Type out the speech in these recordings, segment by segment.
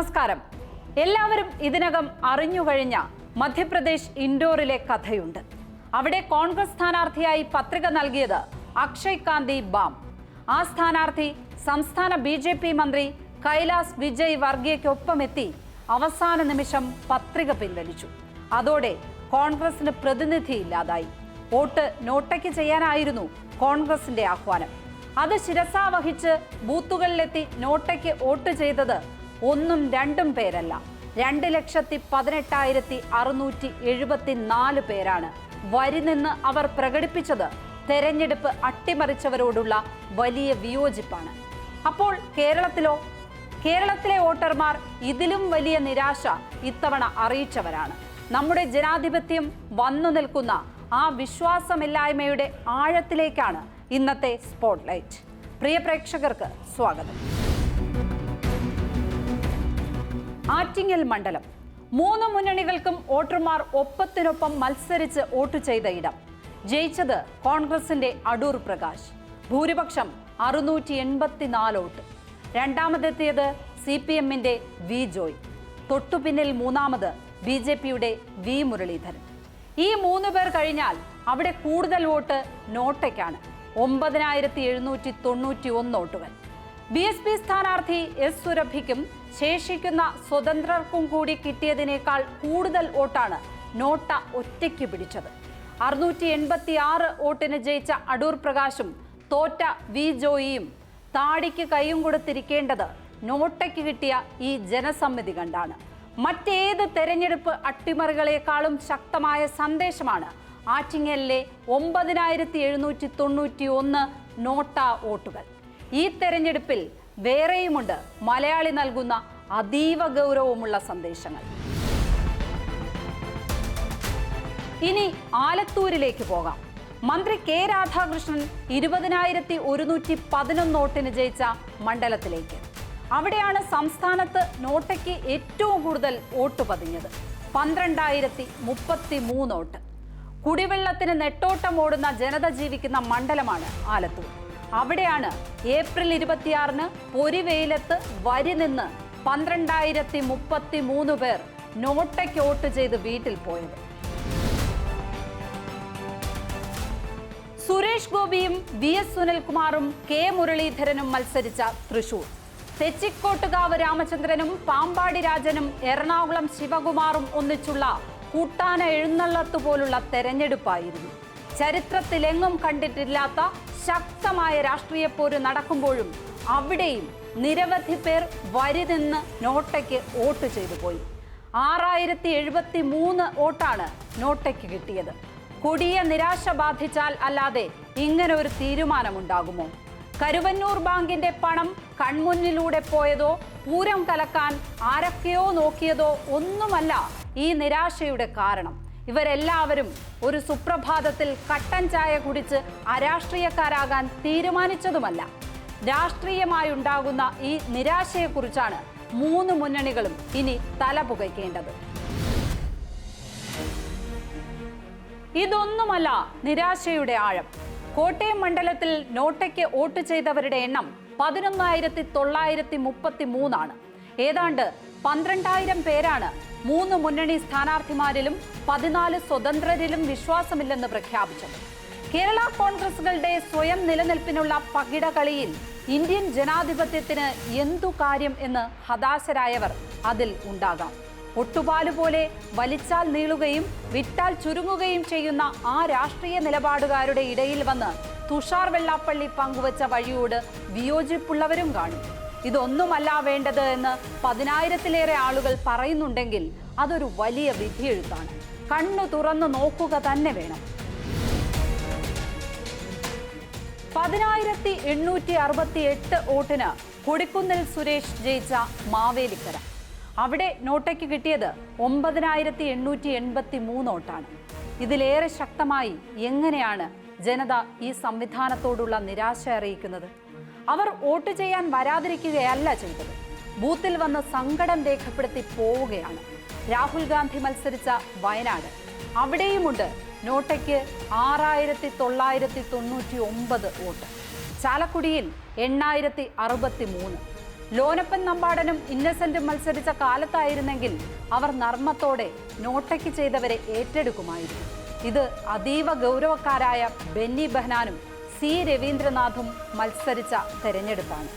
നമസ്കാരം. എല്ലാവരും ഇതിനകം അറിഞ്ഞുകഴിഞ്ഞ മധ്യപ്രദേശ് ഇൻഡോറിലെ കഥയുണ്ട്. അവിടെ കോൺഗ്രസ് സ്ഥാനാർത്ഥിയായി പത്രിക നൽകിയത് അക്ഷയ് കാന്തി ബാം. ആ സ്ഥാനാർത്ഥി സംസ്ഥാന ബി ജെ പി മന്ത്രി കൈലാസ് വിജയ് വർഗീയയ്ക്കൊപ്പമെത്തി അവസാന നിമിഷം പത്രിക പിൻവലിച്ചു. അതോടെ കോൺഗ്രസിന് പ്രതിനിധി ഇല്ലാതായി. വോട്ട് നോട്ടയ്ക്ക് ചെയ്യാനായിരുന്നു കോൺഗ്രസിന്റെ ആഹ്വാനം. അത് ശിരസാവഹിച്ച് ബൂത്തുകളിലെത്തി നോട്ടയ്ക്ക് വോട്ട് ചെയ്തത് ഒന്നും രണ്ടും പേരല്ല. രണ്ട് ലക്ഷത്തി പതിനെട്ടായിരത്തി അറുന്നൂറ്റി എഴുപത്തി നാല് പേരാണ് വരി നിന്ന് അവർ പ്രകടിപ്പിച്ചത്. തെരഞ്ഞെടുപ്പ് അട്ടിമറിച്ചവരോടുള്ള വലിയ വിയോജിപ്പാണ്. അപ്പോൾ കേരളത്തിലോ? കേരളത്തിലെ വോട്ടർമാർ ഇതിലും വലിയ നിരാശ ഇത്തവണ അറിയിച്ചവരാണ്. നമ്മുടെ ജനാധിപത്യം വന്നു നിൽക്കുന്ന ആ വിശ്വാസമില്ലായ്മയുടെ ആഴത്തിലേക്കാണ് ഇന്നത്തെ സ്പോട്ട്ലൈറ്റ് പ്രിയ പ്രേക്ഷകർക്ക് സ്വാഗതം. ആറ്റിങ്ങൽ മണ്ഡലം. മൂന്ന് മുന്നണികൾക്കും വോട്ടർമാർ ഒപ്പത്തിനൊപ്പം മത്സരിച്ച് വോട്ട് ചെയ്ത ഇടം. ജയിച്ചത് കോൺഗ്രസിന്റെ അടൂർ പ്രകാശ്. ഭൂരിപക്ഷം അറുന്നൂറ്റി എൺപത്തിനാല് വോട്ട്. രണ്ടാമതെത്തിയത് സി പി എമ്മിന്റെ വി ജോയ്. തൊട്ടുപിന്നിൽ മൂന്നാമത് ബി ജെ പിയുടെ വി മുരളീധരൻ. ഈ മൂന്ന് പേർ കഴിഞ്ഞാൽ അവിടെ കൂടുതൽ വോട്ട് നോട്ടയ്ക്കാണ്. ഒമ്പതിനായിരത്തി എഴുന്നൂറ്റി തൊണ്ണൂറ്റി ഒന്ന് വോട്ടുകൾ. ബി എസ് പി സ്ഥാനാർത്ഥി എസ് സുരഭിക്കും ശേഷിക്കുന്ന സ്വതന്ത്രർക്കും കൂടി കിട്ടിയതിനേക്കാൾ കൂടുതൽ വോട്ടാണ് നോട്ട ഒറ്റയ്ക്ക് പിടിച്ചത്. അറുന്നൂറ്റി എൺപത്തി ആറ് വോട്ടിന് ജയിച്ച അടൂർ പ്രകാശും തോറ്റ വി ജോയിയും താടിക്ക് കൈയും കൊടുത്തിരിക്കേണ്ടത് നോട്ടയ്ക്ക് കിട്ടിയ ഈ ജനസമ്മതി കണ്ടാണ്. മറ്റേത് തെരഞ്ഞെടുപ്പ് അട്ടിമറികളെക്കാളും ശക്തമായ സന്ദേശമാണ്. ആറ്റിങ്ങലിലെ ഒമ്പതിനായിരത്തി എഴുന്നൂറ്റി തൊണ്ണൂറ്റി ഒന്ന് നോട്ട വോട്ടുകൾ. ഈ തെരഞ്ഞെടുപ്പിൽ വേറെയുമുണ്ട്. മലയാളി നൽകുന്ന അതീവ ഗൗരവമുള്ള സന്ദേശങ്ങൾ. ഇനി ആലത്തൂരിലേക്ക് പോകാം. മന്ത്രി കെ രാധാകൃഷ്ണൻ ഇരുപതിനായിരത്തി ഒരുന്നൂറ്റി പതിനൊന്ന് വോട്ടിന് ജയിച്ച മണ്ഡലത്തിലേക്ക്. അവിടെയാണ് സംസ്ഥാനത്ത് നോട്ടയ്ക്ക് ഏറ്റവും കൂടുതൽ വോട്ട് പതിഞ്ഞത്. പന്ത്രണ്ടായിരത്തി മുപ്പത്തി മൂന്ന് വോട്ട്. കുടിവെള്ളത്തിന് നെട്ടോട്ടം ഓടുന്ന ജനത ജീവിക്കുന്ന മണ്ഡലമാണ് ആലത്തൂർ. അവിടെയാണ് ഏപ്രിൽ ഇരുപത്തിയാറിന് പൊരിവെയിലത്ത് വരി നിന്ന് പന്ത്രണ്ടായിരത്തി മുപ്പത്തി മൂന്ന് പേർ നോട്ടയ്ക്ക് വോട്ട് ചെയ്ത് വീട്ടിൽ പോയത്. സുരേഷ് ഗോപിയും വി എസ് സുനിൽകുമാറും കെ മുരളീധരനും മത്സരിച്ച തൃശൂർ. തെച്ചിക്കോട്ടുകാവ് രാമചന്ദ്രനും പാമ്പാടി രാജനും എറണാകുളം ശിവകുമാറും ഒന്നിച്ചുള്ള കൂട്ടാന എഴുന്നള്ളത്ത് പോലുള്ള തെരഞ്ഞെടുപ്പായിരുന്നു. ചരിത്രത്തിലെങ്ങും കണ്ടിട്ടില്ലാത്ത ശക്തമായ രാഷ്ട്രീയ പോര് നടക്കുമ്പോഴും അവിടെയും നിരവധി പേർ വരി നിന്ന് നോട്ടയ്ക്ക് വോട്ട് ചെയ്തു പോയി. ആറായിരത്തി എഴുപത്തി മൂന്ന് വോട്ടാണ് നോട്ടയ്ക്ക് കിട്ടിയത്. കൊടിയ നിരാശ ബാധിച്ചാൽ അല്ലാതെ ഇങ്ങനെ ഒരു തീരുമാനമുണ്ടാകുമോ? കരുവന്നൂർ ബാങ്കിന്റെ പണം കൺമുന്നിലൂടെ പോയതോ പൂരം കലക്കാൻ ആരൊക്കെയോ നോക്കിയതോ ഒന്നുമല്ല ഈ നിരാശയുടെ കാരണം. ഇവരെല്ലാവരും ഒരു സുപ്രഭാതത്തിൽ കട്ടൻ ചായ കുടിച്ച് അരാഷ്ട്രീയക്കാരാകാൻ തീരുമാനിച്ചതുമല്ല. രാഷ്ട്രീയമായി ഉണ്ടാകുന്ന ഈ നിരാശയെക്കുറിച്ചാണ് മൂന്ന് മുന്നണികളും ഇനി തല പുകയ്ക്കേണ്ടത് ഇതൊന്നുമല്ല നിരാശയുടെ ആഴം. കോട്ടയം മണ്ഡലത്തിൽ നോട്ടയ്ക്ക് വോട്ട് ചെയ്തവരുടെ എണ്ണം പതിനൊന്നായിരത്തി തൊള്ളായിരത്തി മുപ്പത്തി മൂന്നാണ് ഏതാണ്ട് പന്ത്രണ്ടായിരം പേരാണ് മൂന്ന് മുന്നണി സ്ഥാനാർത്ഥിമാരിലും പതിനാല് സ്വതന്ത്രരിലും വിശ്വാസമില്ലെന്ന് പ്രഖ്യാപിച്ചത്. കേരള കോൺഗ്രസുകളുടെ സ്വയം നിലനിൽപ്പിനുള്ള പകിടകളിയിൽ ഇന്ത്യൻ ജനാധിപത്യത്തിന് എന്തു കാര്യം എന്ന് ഹതാശരായവർ അതിൽ ഉണ്ടാകാം. ഒട്ടുപാലുപോലെ വലിച്ചാൽ നീളുകയും വിട്ടാൽ ചുരുങ്ങുകയും ചെയ്യുന്ന ആ രാഷ്ട്രീയ നിലപാടുകാരുടെ ഇടയിൽ വന്ന് തുഷാർ വെള്ളാപ്പള്ളി പങ്കുവച്ച വഴിയോട് വിയോജിപ്പുള്ളവരും കാണും. ഇതൊന്നുമല്ല വേണ്ടത് എന്ന് പതിനായിരത്തിലേറെ ആളുകൾ പറയുന്നുണ്ടെങ്കിൽ അതൊരു വലിയ വിധിയെഴുത്താണ്. കണ്ണു തുറന്നു നോക്കുക തന്നെ വേണം. പതിനായിരത്തി എണ്ണൂറ്റി അറുപത്തി എട്ട് വോട്ടിന് കൊടിക്കുന്നിൽ സുരേഷ് ജയിച്ച മാവേലിക്കര. അവിടെ നോട്ടയ്ക്ക് കിട്ടിയത് ഒമ്പതിനായിരത്തി എണ്ണൂറ്റി എൺപത്തി മൂന്ന് വോട്ടാണ്. ഇതിലേറെ ശക്തമായി എങ്ങനെയാണ് ജനത ഈ സംവിധാനത്തോടുള്ള നിരാശ അറിയിക്കുന്നത്? അവർ വോട്ട് ചെയ്യാൻ വരാതിരിക്കുകയല്ല ചെയ്തത്. ബൂത്തിൽ വന്ന് സങ്കടം രേഖപ്പെടുത്തി പോവുകയാണ്. രാഹുൽ ഗാന്ധി മത്സരിച്ച വയനാട്. അവിടെയുമുണ്ട് നോട്ടയ്ക്ക് ആറായിരത്തി തൊള്ളായിരത്തി തൊണ്ണൂറ്റി ഒമ്പത് വോട്ട്. ചാലക്കുടിയിൽ എണ്ണായിരത്തി അറുപത്തി മൂന്ന് ലോനപ്പൻ നമ്പാടനും ഇന്നസെന്റും മത്സരിച്ച കാലത്തായിരുന്നെങ്കിൽ അവർ നർമ്മത്തോടെ നോട്ടയ്ക്ക് ചെയ്തവരെ ഏറ്റെടുക്കുമായിരുന്നു. ഇത് അതീവ ഗൗരവക്കാരായ ബെന്നി ബെഹനാനും സി രവീന്ദ്രനാഥും മത്സരിച്ച തെരഞ്ഞെടുപ്പാണ്.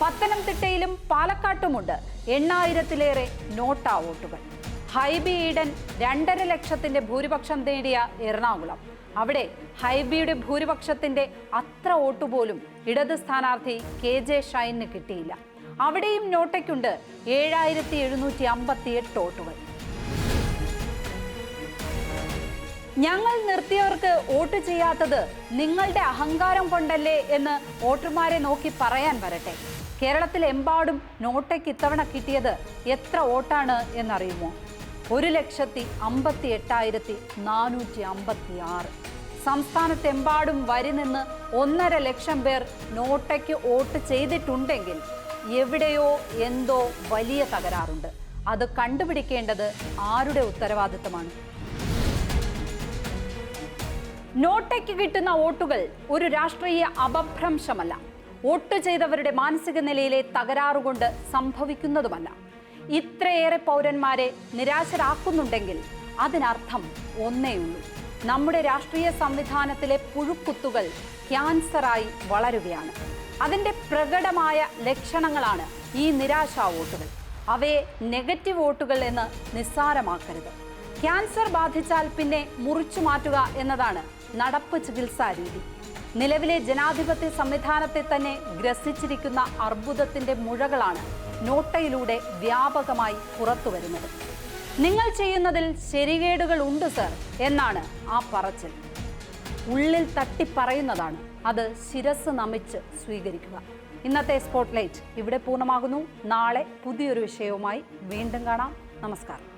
പത്തനംതിട്ടയിലും പാലക്കാട്ടുമുണ്ട് എണ്ണായിരത്തിലേറെ നോട്ടാ വോട്ടുകൾ. ഹൈബി ഈഡൻ രണ്ടര ലക്ഷത്തിന്റെ ഭൂരിപക്ഷം നേടിയ എറണാകുളം. അവിടെ ഹൈബിയുടെ ഭൂരിപക്ഷത്തിന്റെ അത്ര വോട്ട് പോലും ഇടത് സ്ഥാനാർത്ഥി കെ ജെ ഷൈനിന് കിട്ടിയില്ല. അവിടെയും നോട്ടയ്ക്കുണ്ട് ഏഴായിരത്തി എഴുന്നൂറ്റി അമ്പത്തി എട്ട് വോട്ടുകൾ. ഞങ്ങൾ നിർത്തിയവർക്ക് വോട്ട് ചെയ്യാത്തത് നിങ്ങളുടെ അഹങ്കാരം കൊണ്ടല്ലേ എന്ന് വോട്ടർമാരെ നോക്കി പറയാൻ വരട്ടെ. കേരളത്തിലെമ്പാടും നോട്ടയ്ക്ക് ഇത്തവണ കിട്ടിയത് എത്ര വോട്ടാണ് എന്നറിയുമോ? ഒരു ലക്ഷത്തി അമ്പത്തി എട്ടായിരത്തി നാനൂറ്റി അമ്പത്തി ആറ് സംസ്ഥാനത്തെമ്പാടും വരി നിന്ന് ഒന്നര ലക്ഷം പേർ നോട്ടയ്ക്ക് വോട്ട് ചെയ്തിട്ടുണ്ടെങ്കിൽ എവിടെയോ എന്തോ വലിയ തകരാറുണ്ട്. അത് കണ്ടുപിടിക്കേണ്ടത് ആരുടെ ഉത്തരവാദിത്തമാണ്? നോട്ടയ്ക്ക് കിട്ടുന്ന വോട്ടുകൾ ഒരു രാഷ്ട്രീയ അപഭ്രംശമല്ല. വോട്ട് ചെയ്തവരുടെ മാനസിക നിലയിലെ തകരാറുകൊണ്ട് സംഭവിക്കുന്നതുമല്ല. ഇത്രയേറെ പൗരന്മാരെ നിരാശരാക്കുന്നുണ്ടെങ്കിൽ അതിനർത്ഥം ഒന്നേയുള്ളൂ നമ്മുടെ രാഷ്ട്രീയ സംവിധാനത്തിലെ പുഴുക്കുത്തുകൾ ക്യാൻസറായി വളരുകയാണ്. അതിന്റെ പ്രകടമായ ലക്ഷണങ്ങളാണ് ഈ നിരാശാ വോട്ടുകൾ. അവയെ നെഗറ്റീവ് വോട്ടുകൾ എന്ന് നിസ്സാരമാക്കരുത്. ക്യാൻസർ ബാധിച്ചാൽ പിന്നെ മുറിച്ചു മാറ്റുക എന്നതാണ് നടപ്പ് ചികിത്സാ രീതി. നിലവിലെ ജനാധിപത്യ സംവിധാനത്തെ തന്നെ ഗ്രസിച്ചിരിക്കുന്ന അർബുദത്തിന്റെ മുഴകളാണ് നോട്ടയിലൂടെ വ്യാപകമായി പുറത്തുവരുന്നത്. നിങ്ങൾ ചെയ്യുന്നതിൽ ശരികേടുകൾ ഉണ്ട് സർ എന്നാണ് ആ പറച്ചിൽ. ഉള്ളിൽ തട്ടിപ്പറയുന്നതാണ്. അത് ശിരസ് നമിച്ച് സ്വീകരിക്കുക. ഇന്നത്തെ സ്പോട്ട്ലൈറ്റ് ഇവിടെ പൂർണമാകുന്നു. നാളെ പുതിയൊരു വിഷയവുമായി വീണ്ടും കാണാം. നമസ്കാരം.